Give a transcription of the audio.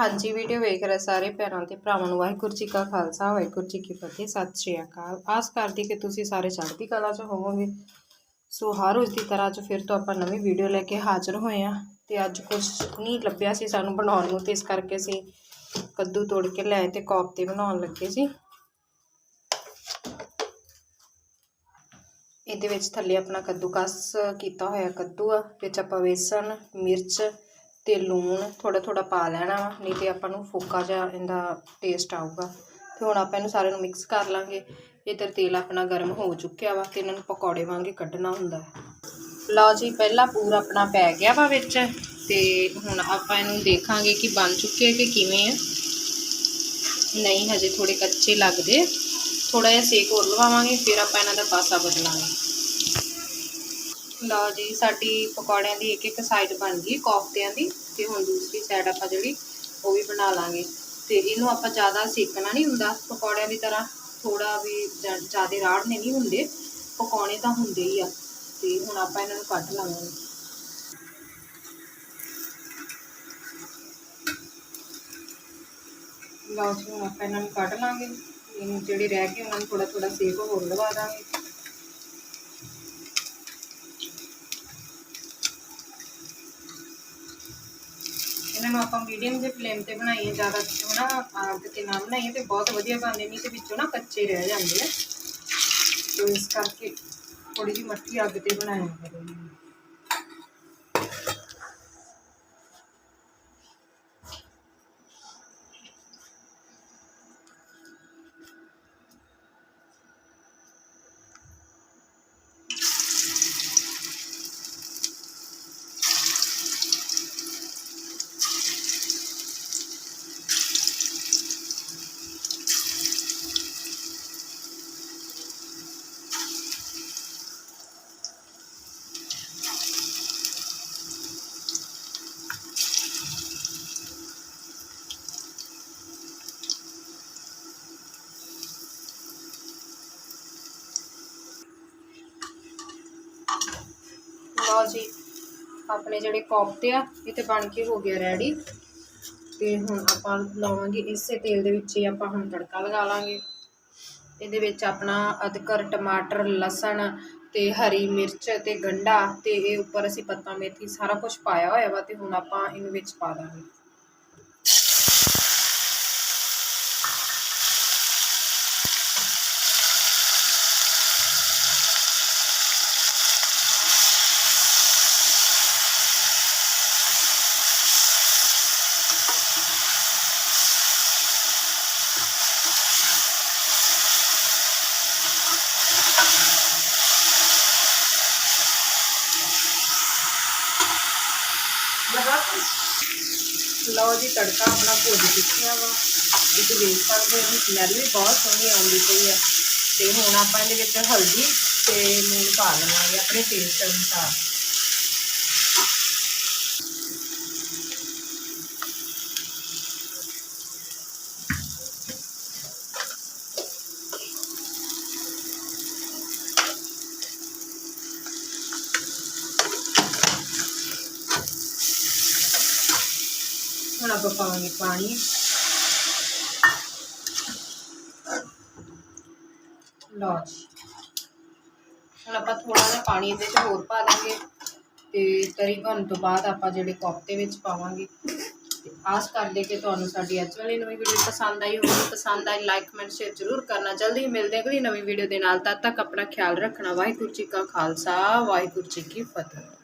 ਹਾਂਜੀ ਵੀਡੀਓ ਵੇਖ ਰਹੇ ਸਾਰੇ ਭੈਣਾਂ ਤੇ ਭਰਾਵਾਂ ਨੂੰ ਵਾਹਿਗੁਰੂ ਜੀ ਕਾ ਖਾਲਸਾ, ਵਾਹਿਗੁਰੂ ਜੀ ਕੀ ਫਤਿਹ, ਸਤਿ ਸ਼੍ਰੀ ਅਕਾਲ। ਆਸ ਕਰਦੀ ਕਿ ਤੁਸੀਂ ਸਾਰੇ ਚੜ੍ਹਦੀ ਕਲਾ 'ਚ ਹੋਵੋਗੇ। ਸੋ ਹਰ ਰੋਜ਼ ਦੀ ਤਰ੍ਹਾਂ 'ਚ ਫਿਰ ਤੋਂ ਆਪਾਂ ਨਵੀਂ ਵੀਡੀਓ ਲੈ ਕੇ ਹਾਜ਼ਰ ਹੋਏ ਆ ਤੇ ਅੱਜ ਕੁਝ ਨਹੀਂ ਲੱਭਿਆ ਸੀ ਸਾਨੂੰ ਬਣਾਉਣ ਨੂੰ ਤੇ ਇਸ ਕਰਕੇ ਅਸੀਂ ਕੱਦੂ ਤੋੜ ਕੇ ਲਿਆਏ ਤੇ ਕੋਫਤੇ ਬਣਾਉਣ ਲੱਗੇ ਸੀ। ਇਹਦੇ ਵਿੱਚ ਥੱਲੇ ਆਪਣਾ ਕੱਦੂਕਸ ਕੀਤਾ ਹੋਇਆ ਕੱਦੂ ਆ, ਵਿੱਚ ਆਪਾਂ ਵੇਸਣ, ਮਿਰਚ ਤੇ ਲੂਣ ਥੋੜਾ ਥੋੜਾ ਪਾ ਲੈਣਾ ਵਾ, ਨਹੀਂ ਤੇ ਆਪਾਂ ਨੂੰ ਫੋਕਾ ਜਿਹਾ ਇਹਦਾ ਟੇਸਟ ਆਊਗਾ। ਤੇ ਹੁਣ ਆਪਾਂ ਇਹਨੂੰ ਸਾਰਿਆਂ ਨੂੰ ਮਿਕਸ ਕਰ ਲਾਂਗੇ। ਇੱਧਰ ਤੇਲ ਆਪਣਾ ਗਰਮ ਹੋ ਚੁੱਕਿਆ ਵਾ ਤੇ ਇਹਨਾਂ ਨੂੰ ਪਕੌੜੇ ਵਾਂਗੇ ਕੱਢਣਾ ਹੁੰਦਾ ਹੈ। ਲਓ ਜੀ, ਪਹਿਲਾ ਪੂਰ ਆਪਣਾ ਪੈ ਗਿਆ ਵਾ ਵਿੱਚ ਤੇ ਹੁਣ ਆਪਾਂ ਇਹਨੂੰ ਦੇਖਾਂਗੇ ਕਿ ਬਣ ਚੁੱਕੇ ਕਿ ਕਿਵੇਂ ਆ। ਨਹੀਂ, ਹਜੇ ਥੋੜੇ ਕੱਚੇ ਲੱਗਦੇ। ਥੋੜਾ ਜਿਹਾ ਸੇਕ ਹੋਰ ਲਵਾਵਾਂਗੇ, ਫਿਰ ਆਪਾਂ ਇਹਨਾਂ ਦਾ ਪਾਸਾ ਬਦਲਾਂਗੇ। ਲਓ ਜੀ, ਸਾਡੀ ਪਕੌੜਿਆਂ ਦੀ ਇੱਕ ਇੱਕ ਸਾਈਡ ਬਣ ਗਈ, ਕੋਫਤਿਆਂ ਦੀ ਤੇ ਹੁਣ ਦੂਸਰੀ ਸਾਈਡ ਆਪਾਂ ਜਿਹੜੀ ਉਹ ਵੀ ਬਣਾ ਲਾਂਗੇ। ਤੇ ਇਹਨੂੰ ਆਪਾਂ ਜ਼ਿਆਦਾ ਸੇਕਣਾ ਨਹੀਂ ਹੁੰਦਾ ਪਕੌੜਿਆਂ ਦੀ ਤਰ੍ਹਾਂ ਥੋੜਾ ਵੀ ਜ਼ਿਆਦਾ ਰਾੜਨੇ ਨਹੀਂ ਹੁੰਦੇ ਪਕੌਣੇ ਤਾਂ ਹੁੰਦੇ ਹੀ ਆ। ਤੇ ਹੁਣ ਆਪਾਂ ਇਹਨਾਂ ਨੂੰ ਕੱਢ ਲਾਂਗੇ। ਲਓ ਜੀ, ਹੁਣ ਆਪਾਂ ਇਹਨਾਂ ਨੂੰ ਕੱਢ ਲਾਂਗੇ। ਜਿਹੜੇ ਰਹਿ ਗਏ, ਉਹਨਾਂ ਨੂੰ ਥੋੜਾ ਥੋੜਾ ਸੇਕ ਹੋਰ ਲਵਾ ਦਾਂਗੇ। ਇਹਨਾਂ ਨੂੰ ਆਪਾਂ ਮੀਡੀਅਮ ਜਿਹੇ ਫਲੇਮ ਤੇ ਬਣਾਈਏ, ਜ਼ਿਆਦਾ ਹਨਾ ਆਗ ਤੇ ਨਾ ਬਣਾਈਏ ਤੇ ਬਹੁਤ ਵਧੀਆ ਬਣਦੇ ਨਹੀਂ ਤੇ ਵਿੱਚੋਂ ਨਾ ਕੱਚੇ ਰਹਿ ਜਾਂਦੇ ਆ। ਸੋ ਇਸ ਕਰਕੇ ਥੋੜੀ ਜਿਹੀ ਮੱਠੀ ਅੱਗ ਤੇ ਬਣਾਇਆ ਕਰੋ। ਲਓ ਜੀ ਆਪਣੇ ਜਿਹੜੇ ਕੋਫਤੇ ਆ, ਇਹ ਤੇ ਬਣ ਕੇ ਹੋ ਗਿਆ ਰੈਡੀ ਤੇ ਹੁਣ ਆਪਾਂ ਲਾਵਾਂਗੇ ਇਸੇ ਤੇਲ ਦੇ ਵਿੱਚ ਹੀ ਆਪਾਂ ਹੁਣ ਤੜਕਾ ਲਗਾ ਲਾਂਗੇ। ਇਹਦੇ ਵਿੱਚ ਆਪਣਾ ਅਦਰਕ, ਟਮਾਟਰ, ਲਸਣ ਤੇ ਹਰੀ ਮਿਰਚ ਤੇ ਗੰਢਾ ਤੇ ਇਹ ਉੱਪਰ ਅਸੀਂ ਪੱਤਾ, ਮੇਥੀ ਸਾਰਾ ਕੁਝ ਪਾਇਆ ਹੋਇਆ ਵਾ ਤੇ ਹੁਣ ਆਪਾਂ ਇਹਨੂੰ ਵਿੱਚ ਪਾ ਦਾਂਗੇ। ਲਓ ਜੀ, ਤੜਕਾ ਆਪਣਾ ਭੁੱਜ ਚੁੱਕਿਆ ਵਾ। ਤੁਸੀਂ ਦੇਖ ਸਕਦੇ ਹੋ ਸਮੈਲ ਵੀ ਬਹੁਤ ਸੋਹਣੀ ਆਉਂਦੀ ਪਈ ਆ। ਤੇ ਹੁਣ ਆਪਾਂ ਇਹਦੇ ਵਿੱਚ ਹਲਦੀ ਤੇ ਲੂਣ ਪਾ ਲਵਾਂਗੇ ਆਪਣੇ ਟੇਸਟ ਅਨੁਸਾਰ। ਹੁਣ ਆਪਾਂ ਪਾਵਾਂਗੇ ਪਾਣੀ। ਲਓ ਜੀ। ਹੁਣ ਆਪਾਂ ਥੋੜਾ ਜਿਹਾ ਪਾਣੀ ਇਹਦੇ 'ਚ ਹੋਰ ਪਾ ਦਾਂਗੇ ਤੇ ਤਰੀ ਬਣਨ ਤੋਂ ਬਾਅਦ ਆਪਾਂ ਜਿਹੜੇ ਕੋਫਤੇ ਵਿੱਚ ਪਾਵਾਂਗੇ। ਆਸ ਕਰਦੇ ਕਿ ਤੁਹਾਨੂੰ ਸਾਡੀ ਅੱਜ ਵਾਲੀ ਨਵੀਂ ਵੀਡੀਓ ਪਸੰਦ ਆਈ ਹੋਵੇਗੀ ਪਸੰਦ ਆਈ ਲਾਈਕ ਕਮੈਂਟ ਸ਼ੇਅਰ ਜ਼ਰੂਰ ਕਰਨਾ। ਜਲਦੀ ਮਿਲਦੇ ਹਾਂ ਅਗਲੀ ਨਵੀਂ ਵੀਡੀਓ ਦੇ ਨਾਲ। ਤਦ ਤੱਕ ਆਪਣਾ ਖਿਆਲ ਰੱਖਣਾ। ਵਾਹਿਗੁਰੂ ਜੀ ਕਾ ਖਾਲਸਾ, ਵਾਹਿਗੁਰੂ ਜੀ ਕੀ ਫਤਿਹ।